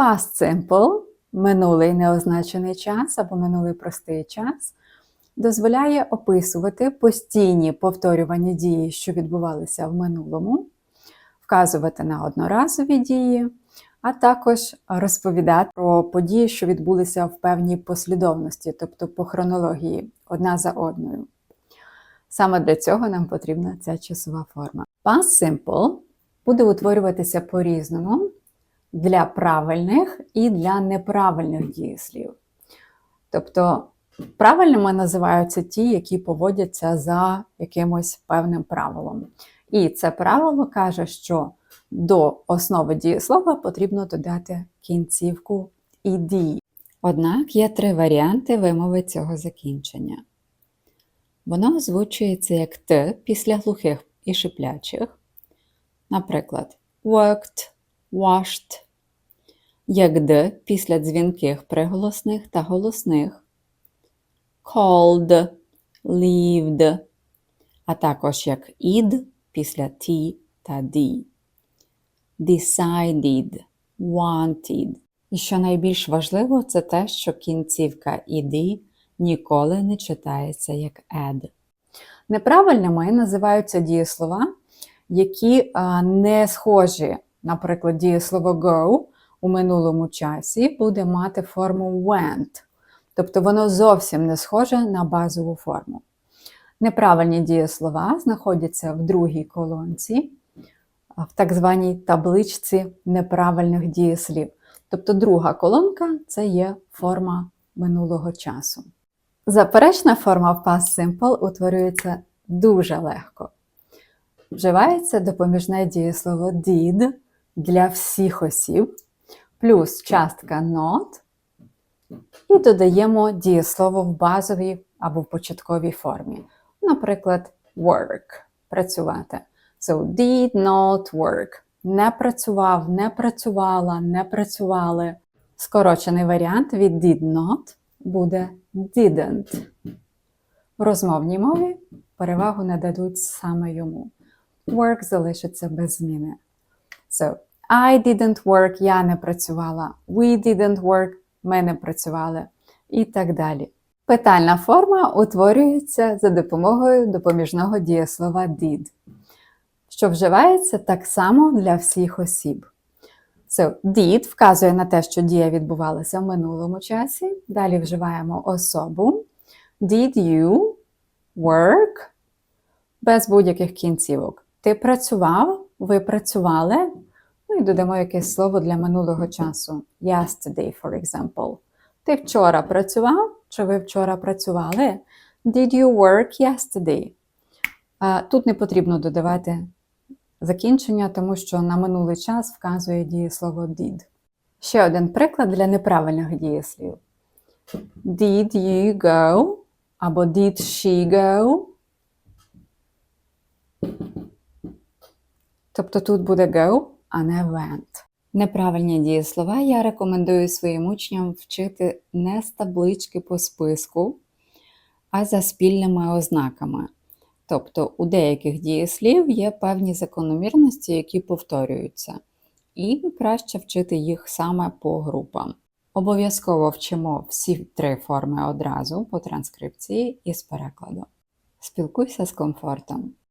Past simple минулий неозначений час або минулий простий час дозволяє описувати постійні повторювані дії, що відбувалися в минулому, вказувати на одноразові дії, а також розповідати про події, що відбулися в певній послідовності, тобто по хронології, одна за одною. Саме для цього нам потрібна ця часова форма. Past simple буде утворюватися по-різному для правильних і для неправильних дієслів. Тобто правильними називаються ті, які поводяться за якимось певним правилом. І це правило каже, що до основи дієслова потрібно додати кінцівку «ed». Однак є три варіанти вимови цього закінчення. Воно озвучується як Т після глухих і шиплячих. Наприклад, worked, washed, як Д після дзвінких приголосних та голосних, called, lived, а також як ід після T та D. Decided, wanted. І що найбільш важливо, це те, що кінцівка «ed» ніколи не читається як «ed». Неправильними називаються дієслова, які не схожі, наприклад, дієслово go у минулому часі буде мати форму went, тобто воно зовсім не схоже на базову форму. Неправильні дієслова знаходяться в другій колонці, в так званій табличці неправильних дієслів. Тобто друга колонка це є форма минулого часу. Заперечна форма в past simple утворюється дуже легко. Вживається допоміжне дієслово did для всіх осіб, плюс частка not, і додаємо дієслово в базовій або в початковій формі. Наприклад, work працювати. So, did not work. Не працював, не працювала, не працювали. Скорочений варіант від did not буде didn't. В розмовній мові перевагу нададуть саме йому. Work залишиться без зміни. So, I didn't work, я не працювала. We didn't work, ми не працювали. І так далі. Питальна форма утворюється за допомогою допоміжного дієслова did, що вживається так само для всіх осіб. So, did вказує на те, що дія відбувалася в минулому часі. Далі вживаємо особу. Did you work? Без будь-яких кінцівок. Ти працював, ви працювали. Ну і додамо якесь слово для минулого часу. Yesterday, for example. Ти вчора працював? Чи ви вчора працювали? Did you work yesterday? Тут не потрібно додавати закінчення, тому що на минулий час вказує дієслово did. Ще один приклад для неправильних дієслів. Did you go? Або did she go? Тобто тут буде go, а не went. Неправильні дієслова я рекомендую своїм учням вчити не з таблички по списку, а за спільними ознаками. Тобто у деяких дієслів є певні закономірності, які повторюються, і краще вчити їх саме по групам. Обов'язково вчимо всі три форми одразу по транскрипції і з перекладу. Спілкуйся з комфортом.